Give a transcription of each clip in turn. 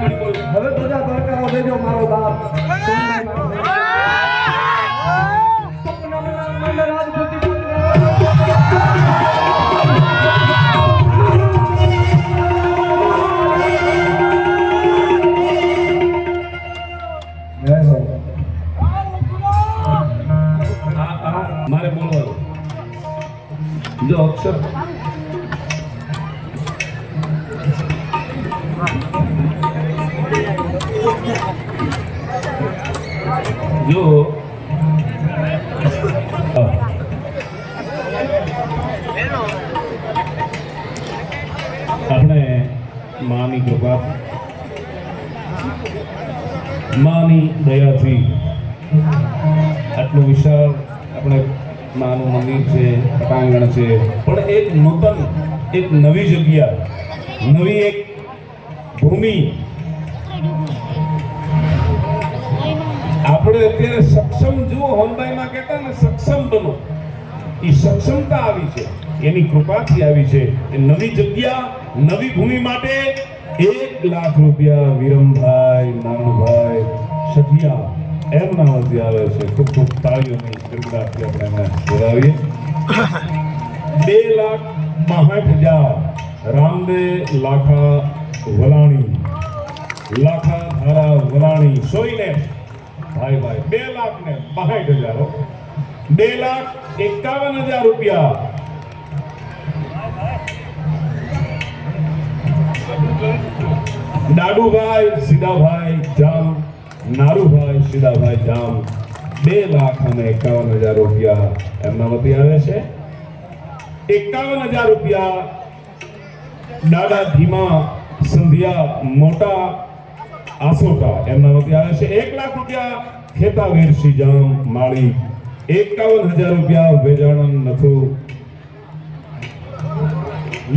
ઘડી બોલ હવે બધા દ્વારકાઓ દેજો મારો બાપ. મારે બોલવાનું. જો અક્ષર જો. હા. આપણે માની કૃપા માની દયાથી. આટલું વિશાળ આપણે માનું મંદિર છે, પટાંગણ છે. પણ એક નૂતન, એક નવી જગ્યા, નવી એક ભૂમિ આપણે અત્યારે સક્ષમ જુઓ, હોનબાઈમાં કહેતા ને સક્ષમ બનો. એ સક્ષમતા આવી છે. એની કૃપાથી આવી છે. એ નવી જગ્યા, નવી ભૂમિ માટે એક લાખ રૂપિયા વિરમભાઈ, નાનુભાઈ, સઠિયા એમના વતી આવે છે. ખૂબ ખૂબ તાળીઓની ગરગડાટથી આપણે એમને બોલાવીએ બે લાખ બાસઠ હજાર. રામદે લાખા વલાણી. લાખા ધારા વલાણી. સોઈને ભાઈ ભાઈ, બે લાખ ને બાસઠ હજાર બે લાખ એકાવન હજાર રૂપિયા. દાડુભાઈ સીધાભાઈ જામ. નારુભાઈ સીધાભાઈ જામ. બે લાખ અને એકાવન હજાર રૂપિયા એમના વતી આવે છે. એકાવન હજાર રૂપિયા દાદા ધીમા સંધ્યા મોટા આસોટા એમના વતી આવે છે. એક લાખ રૂપિયા ખેતાવીર શ્રીજામ માળી. એકાવન હજાર રૂપિયા વેજાણન નથુ.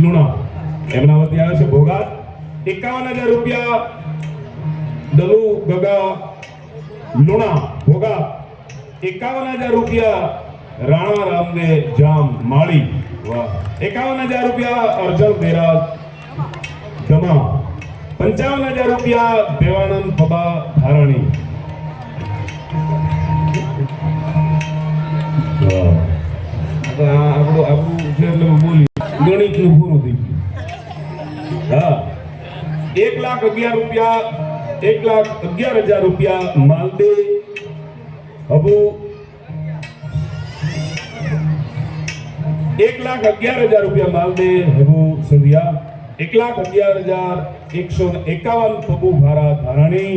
લુણા. એમના વતી આવે છે ભોગાત. એકાવન હજાર રૂપિયા દલુ ગગા લુણા ભોગાત એકાવન હજાર રૂપિયા રાણા રામને જામ માળી. વાહ. એકાવન હજાર રૂપિયા અર્જન દેરાજ ગમા પંચાવન હજાર રૂપિયા દેવાનંદ પબા ધારાણી. આપણું આપણું છે એટલે હા. એક લાખ અગિયાર રૂપિયા, એક લાખ અગિયાર હજાર રૂપિયા માલદે હબુ એક લાખ અગિયાર હજાર રૂપિયા માલદે હબુ સંધિયા. એક લાખ અગિયાર હજાર એકસો એકાવન પબુ ભારા ધારાણી,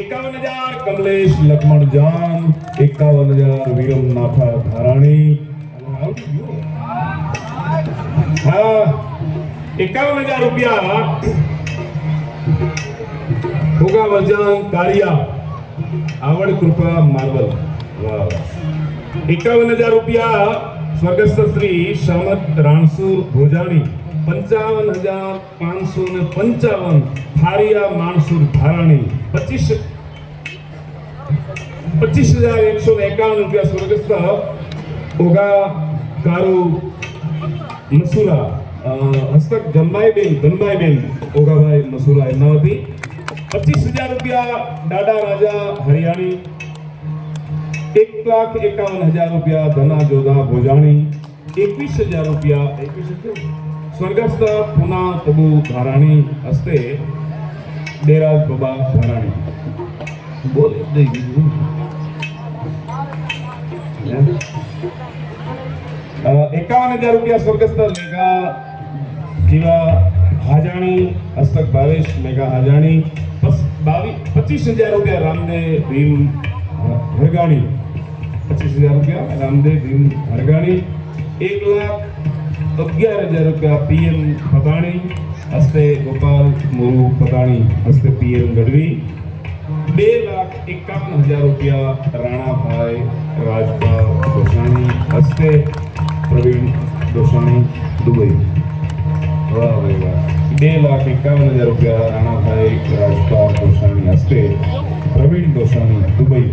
એકાવન હજાર કમલેશ લક્ષ્મણ જાન, એકાવન હજાર વિરમ નાથા ધારાણી. એકાવન હજાર રૂપિયા. ભોગા વજન કારિયા, આવડ કૃપા માર્બલ. એકાવન હજાર રૂપિયા સ્વર્ગસ્થ શ્રી શામત રાણસુર ભોજાણી. પંચાવન હજાર પાંચસો ને પંચાવન ફારિયા માણસુર ધારાણી. પચીસ પચીસ હજાર એકસો ને એકાવન રૂપિયા સ્વર્ગસ્થ ઓગા કારુ મસુરા હસ્તક ધનભાઈબેન ધનભાઈબેન ઓગાભાઈ મસુરા એમના હતી પચીસ હજાર રૂપિયા દાદા રાજા હરિયાણી. એક લાખ એકાવન હજાર રૂપિયા ધના જોધા ભોજાણી. એકવીસ હજાર રૂપિયા, એકવીસ હજાર? સ્વર્ગસ્થ પુના પ્રભુ ધારાણી હસ્તે દેરાજ બાબા ધારાણી બોલે એકાવન હજાર રૂપિયા સ્વર્ગસ્થ મેઘા જીવા હાજાણી, હસ્તક ભાવેશ મેઘા હાજાણી પચીસ હજાર રૂપિયા રામદેવ ભીમ હરગાણી. પચીસ હજાર રૂપિયા રામદેવ ભીમ હરગાણી. એક લાખ અગિયાર હજાર રૂપિયા પીએમ પતાણી હસ્તે ગોપાલ મુરુ પતાણી હસ્તે પીએમ ગઢવી. બે લાખ એકાવન હજાર રૂપિયા રાણાભાઈ રાજભા દોસાણી, હસ્તે પ્રવીણ દોસાણી, દુબઈ. વાહ બે લાખ એકાવન હજાર રૂપિયા રાણાભાઈ રાજભા દોસાણી, હસ્તે પ્રવીણ દોસાણી, દુબઈ.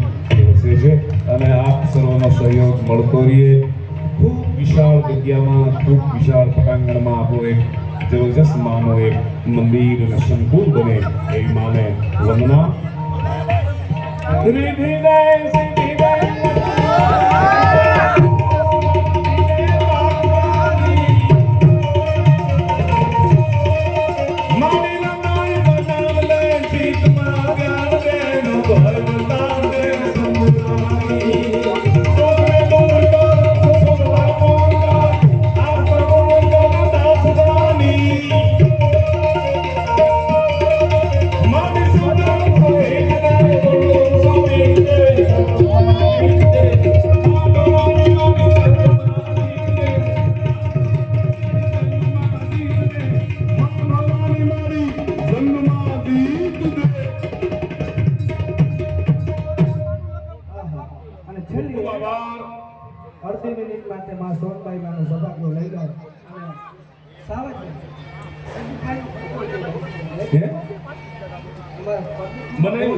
વસે છે. અને આપ સર્વનો સહયોગ મળતો રહીએ. વિશાળ જગ્યામાં ખૂબ વિશાળ પટાંગણમાં આપણો એક જબરજસ્ત માનો એક મંદિર અને સંકુલ બને એ માને વંદના. બાપુ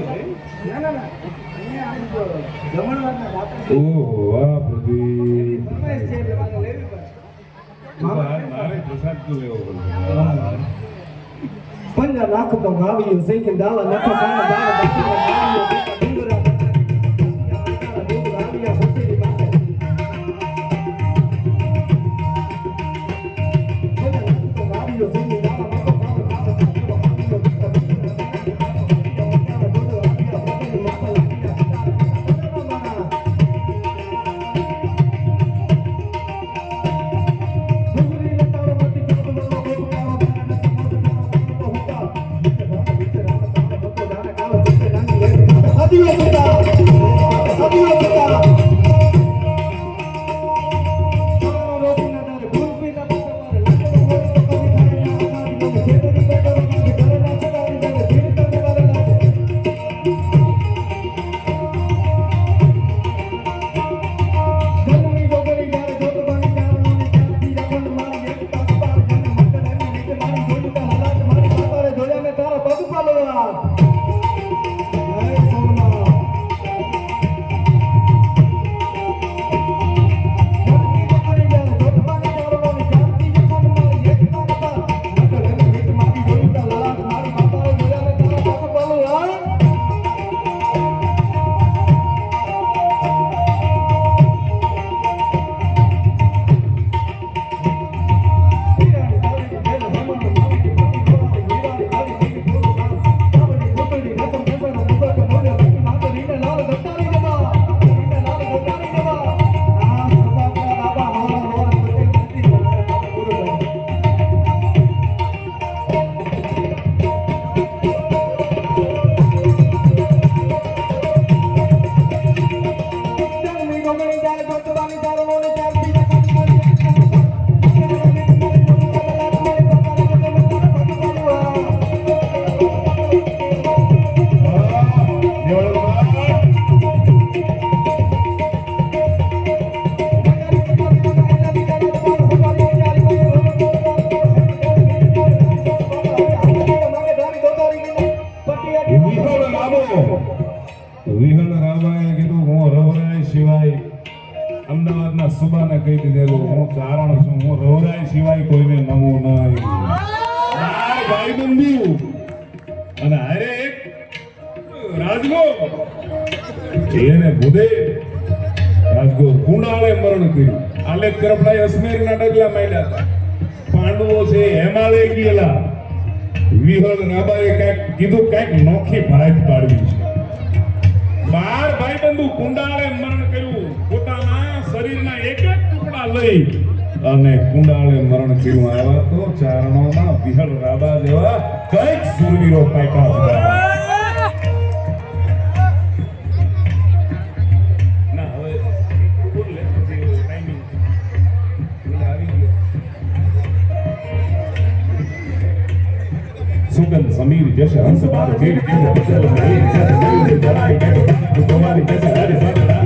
ઓહ વાહ પ્રદીપ. મારે પ્રસાદ તો ગાવ્યું છે કે દાવા નખો Vamos para lá. રવરાય સિવાય અમદાવાદના સુબાને કહી દીધેલું. હું કારણ છું, હું રવરાય સિવાય કોઈને નમું નહીં બાર ભાઈબંધીઓ અને હારે એક રાજગો. એને ભૂદે રાજગો મરણ કર્યું. આલે કરપડાએ અસમેરના ડગલા માંડ્યા હતા. પાંડવો છે, હેમાલય ગયેલા. વિહળ રાબાએ કાંઈક કીધું, કાંઈક નોખી ભાત પાડવી છે. બાર ભાઈબંધુ કુંડાળે મરણ કર્યું. પોતાના શરીરના એક એક ટુકડા લઈ અને કુંડાળે મરણ કર્યું. આવ્યા તો ચારણોમાં વિહળ રાબા જેવા કંઈક સુરવીરો પાક્યા સુગંધ સમીર જશે જૈસે મયુર જલાય કે કુમારી જૈસે હરિ સંગરામ